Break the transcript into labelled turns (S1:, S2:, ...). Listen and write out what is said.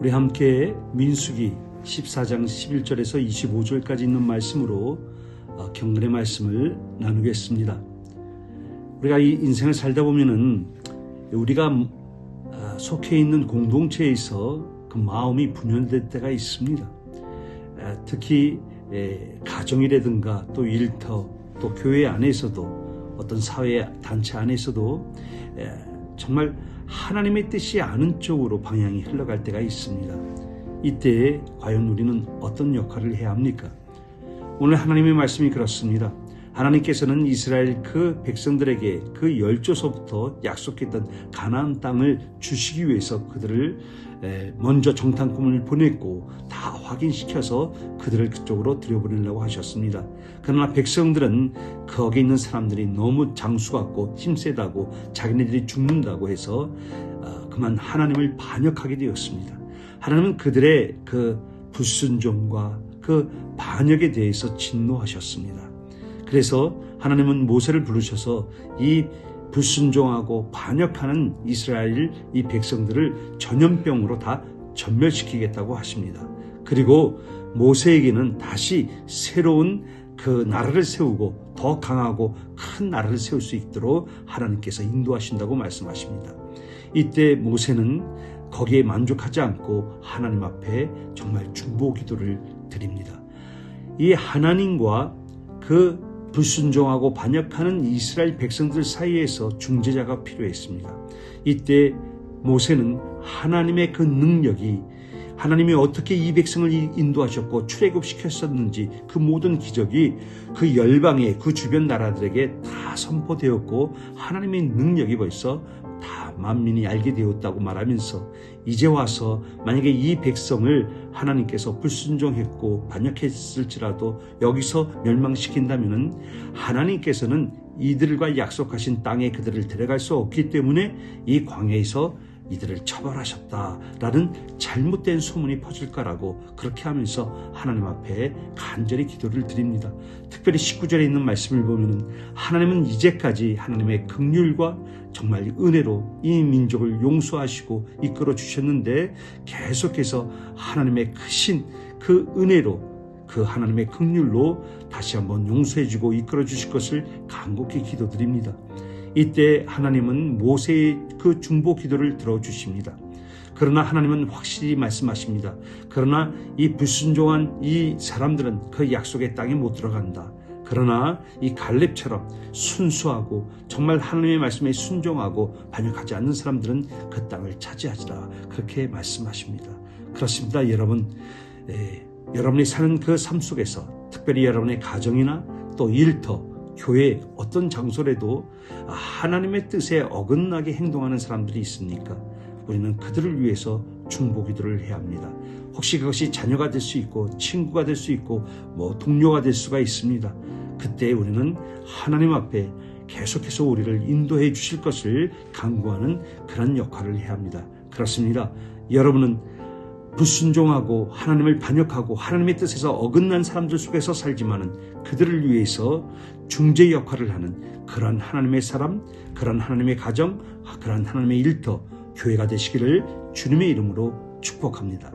S1: 우리 함께 민수기 14장 11절에서 25절까지 있는 말씀으로 어, 경건의 말씀을 나누겠습니다. 우리가 이 인생을 살다 보면은 우리가 어, 속해 있는 공동체에서 그 마음이 분열될 때가 있습니다. 어, 특히 가정이라든가 또 일터 또 교회 안에서도 어떤 사회 단체 안에서도 정말 하나님의 뜻이 아는 쪽으로 방향이 흘러갈 때가 있습니다. 이때 과연 우리는 어떤 역할을 해야 합니까? 오늘 하나님의 말씀이 그렇습니다. 하나님께서는 이스라엘 그 백성들에게 그 열조서부터 약속했던 가나안 땅을 주시기 위해서 그들을 먼저 정탐꾼을 보냈고 다 확인시켜서 그들을 그쪽으로 들여보내려고 하셨습니다. 그러나 백성들은 거기 있는 사람들이 너무 장수 같고 힘세다고 자기네들이 죽는다고 해서 어, 그만 하나님을 반역하게 되었습니다. 하나님은 그들의 그 불순종과 그 반역에 대해서 진노하셨습니다. 그래서 하나님은 모세를 부르셔서 이 불순종하고 반역하는 이스라엘 이 백성들을 전염병으로 다 전멸시키겠다고 하십니다. 그리고 모세에게는 다시 새로운 그 나라를 세우고 더 강하고 큰 나라를 세울 수 있도록 하나님께서 인도하신다고 말씀하십니다. 이때 모세는 거기에 만족하지 않고 하나님 앞에 정말 중보 기도를 드립니다. 이 하나님과 그 불순종하고 반역하는 이스라엘 백성들 사이에서 중재자가 필요했습니다. 이때 모세는 하나님의 그 능력이 하나님이 어떻게 이 백성을 인도하셨고 출애굽시켰었는지 그 모든 기적이 그 열방의 그 주변 나라들에게 다 선포되었고 하나님의 능력이 벌써 다 만민이 알게 되었다고 말하면서 이제 와서 만약에 이 백성을 하나님께서 불순종했고 반역했을지라도 여기서 멸망시킨다면 하나님께서는 이들과 약속하신 땅에 그들을 데려갈 수 없기 때문에 이 광야에서 이들을 처벌하셨다라는 잘못된 소문이 퍼질 거라고 그렇게 하면서 하나님 앞에 간절히 기도를 드립니다. 특별히 19절에 있는 말씀을 보면 하나님은 이제까지 하나님의 극률과 정말 은혜로 이 민족을 용서하시고 이끌어 주셨는데 계속해서 하나님의 크신 그 은혜로 그 하나님의 극률로 다시 한번 용서해 주고 이끌어 주실 것을 간곡히 기도드립니다. 이때 하나님은 모세의 그 중보 기도를 들어주십니다. 그러나 하나님은 확실히 말씀하십니다. 그러나 이 불순종한 이 사람들은 그 약속의 땅에 못 들어간다. 그러나 이 갈렙처럼 순수하고 정말 하나님의 말씀에 순종하고 반역하지 않는 사람들은 그 땅을 차지하지라 그렇게 말씀하십니다. 그렇습니다, 여러분. 에, 여러분이 사는 그 삶 속에서 특별히 여러분의 가정이나 또 일터 교회 어떤 장소라도 하나님의 뜻에 어긋나게 행동하는 사람들이 있습니까? 우리는 그들을 위해서 중보기도를 해야 합니다. 혹시 그것이 자녀가 될 수 있고 친구가 될 수 있고 뭐 동료가 될 수가 있습니다. 그때 우리는 하나님 앞에 계속해서 우리를 인도해 주실 것을 강구하는 그런 역할을 해야 합니다. 그렇습니다. 여러분은 불순종하고 하나님을 반역하고 하나님의 뜻에서 어긋난 사람들 속에서 살지만은 그들을 위해서 중재 역할을 하는 그런 하나님의 사람, 그런 하나님의 가정, 그런 하나님의 일터, 교회가 되시기를 주님의 이름으로 축복합니다.